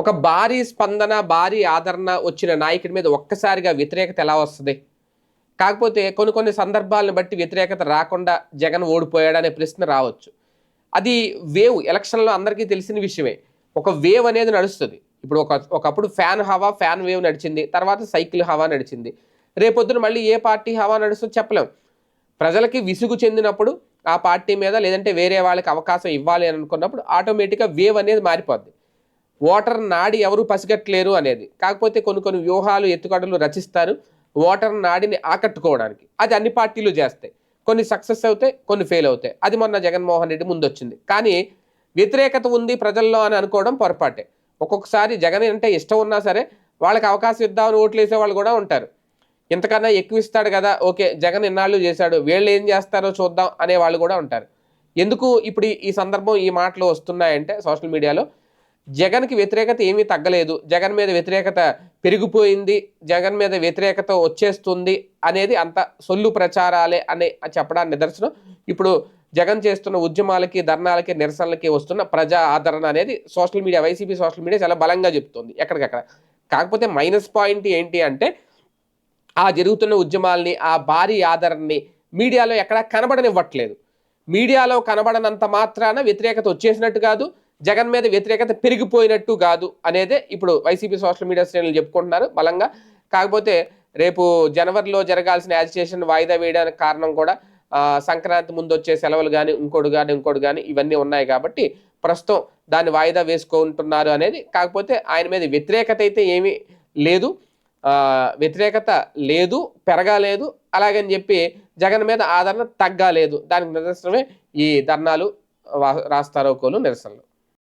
ఒక భారీ స్పందన భారీ ఆదరణ వచ్చిన నాయకుడి మీద ఒక్కసారిగా వ్యతిరేకత ఎలా వస్తుంది? కాకపోతే కొన్ని కొన్ని సందర్భాలను బట్టి వ్యతిరేకత రాకుండా జగన్ ఓడిపోయాడనే ప్రశ్న రావచ్చు. అది వేవ్ ఎలక్షన్లో అందరికీ తెలిసిన విషయమే. ఒక వేవ్ అనేది నడుస్తుంది. ఇప్పుడు ఒక ఒకప్పుడు ఫ్యాన్ హవా ఫ్యాన్ వేవ్ నడిచింది. తర్వాత సైకిల్ హవా నడిచింది. రేపొద్దున మళ్ళీ ఏ పార్టీ హవా నడుస్తుందో చెప్పలేం. ప్రజలకి విసుగు చెందినప్పుడు ఆ పార్టీ మీద లేదంటే వేరే వాళ్ళకి అవకాశం ఇవ్వాలి అని అనుకున్నప్పుడు ఆటోమేటిక్గా వేవ్ అనేది మారిపోద్ది. ఓటర్ నాడి ఎవరు పసిగట్టలేరు అనేది. కాకపోతే కొన్ని కొన్ని వ్యూహాలు ఎత్తుకడలు రచిస్తారు ఓటర్ నాడిని ఆకట్టుకోవడానికి. అది అన్ని పార్టీలు చేస్తాయి. కొన్ని సక్సెస్ అవుతాయి కొన్ని ఫెయిల్ అవుతాయి. అది మొన్న జగన్మోహన్ రెడ్డి ముందు వచ్చింది. కానీ వ్యతిరేకత ఉంది ప్రజల్లో అని అనుకోవడం పొరపాటే. ఒక్కొక్కసారి జగన్ అంటే ఇష్టం ఉన్నా సరే వాళ్ళకి అవకాశం ఇద్దామని ఓట్లు వేసే వాళ్ళు కూడా ఉంటారు. ఇంతకన్నా ఎక్కువ ఇస్తాడు కదా ఓకే జగన్ ఇన్నాళ్ళు చేశాడు వీళ్ళు ఏం చేస్తారో చూద్దాం అనే వాళ్ళు కూడా ఉంటారు. ఎందుకు ఇప్పుడు ఈ సందర్భం ఈ మాటలు వస్తున్నాయంటే సోషల్ మీడియాలో జగన్కి వ్యతిరేకత ఏమీ తగ్గలేదు. జగన్ మీద వ్యతిరేకత పెరిగిపోయింది. జగన్ మీద వ్యతిరేకత వచ్చేస్తుంది అనేది అంత సొల్లు ప్రచారాలే అనే చెప్పడానికి నిదర్శనం. ఇప్పుడు జగన్ చేస్తున్న ఉద్యమాలకి ధర్నాలకి నిరసనలకి వస్తున్న ప్రజా ఆదరణ అనేది social media YCP social media చాలా బలంగా చెప్తుంది ఎక్కడికక్కడ. కాకపోతే మైనస్ పాయింట్ ఏంటి అంటే ఆ జరుగుతున్న ఉద్యమాల్ని ఆ భారీ ఆదరణని మీడియాలో ఎక్కడా కనబడనివ్వట్లేదు. మీడియాలో కనబడనంత మాత్రాన వ్యతిరేకత వచ్చేసినట్టు కాదు. జగన్ మీద వ్యతిరేకత పెరిగిపోయినట్టు కాదు అనేదే ఇప్పుడు వైసీపీ సోషల్ మీడియా శ్రేణులు చెప్పుకుంటున్నారు. బలంగా కాకపోతే రేపు జనవరిలో జరగాల్సిన యాజిటేషన్ వాయిదా వేయడానికి కారణం కూడా సంక్రాంతి ముందు వచ్చే సెలవులు కానీ ఇంకోటి కానీ ఇంకోటి కానీ ఇవన్నీ ఉన్నాయి కాబట్టి ప్రస్తుతం దాన్ని వాయిదా వేసుకుంటున్నారు అనేది. కాకపోతే ఆయన మీద వ్యతిరేకత అయితే ఏమీ లేదు. వ్యతిరేకత లేదు పెరగాలేదు. అలాగని చెప్పి జగన్ మీద ఆదరణ తగ్గలేదు. దానికి నిదర్శనమే ఈ ధర్నాలు రాస్తారోకోలు నిరసనలు.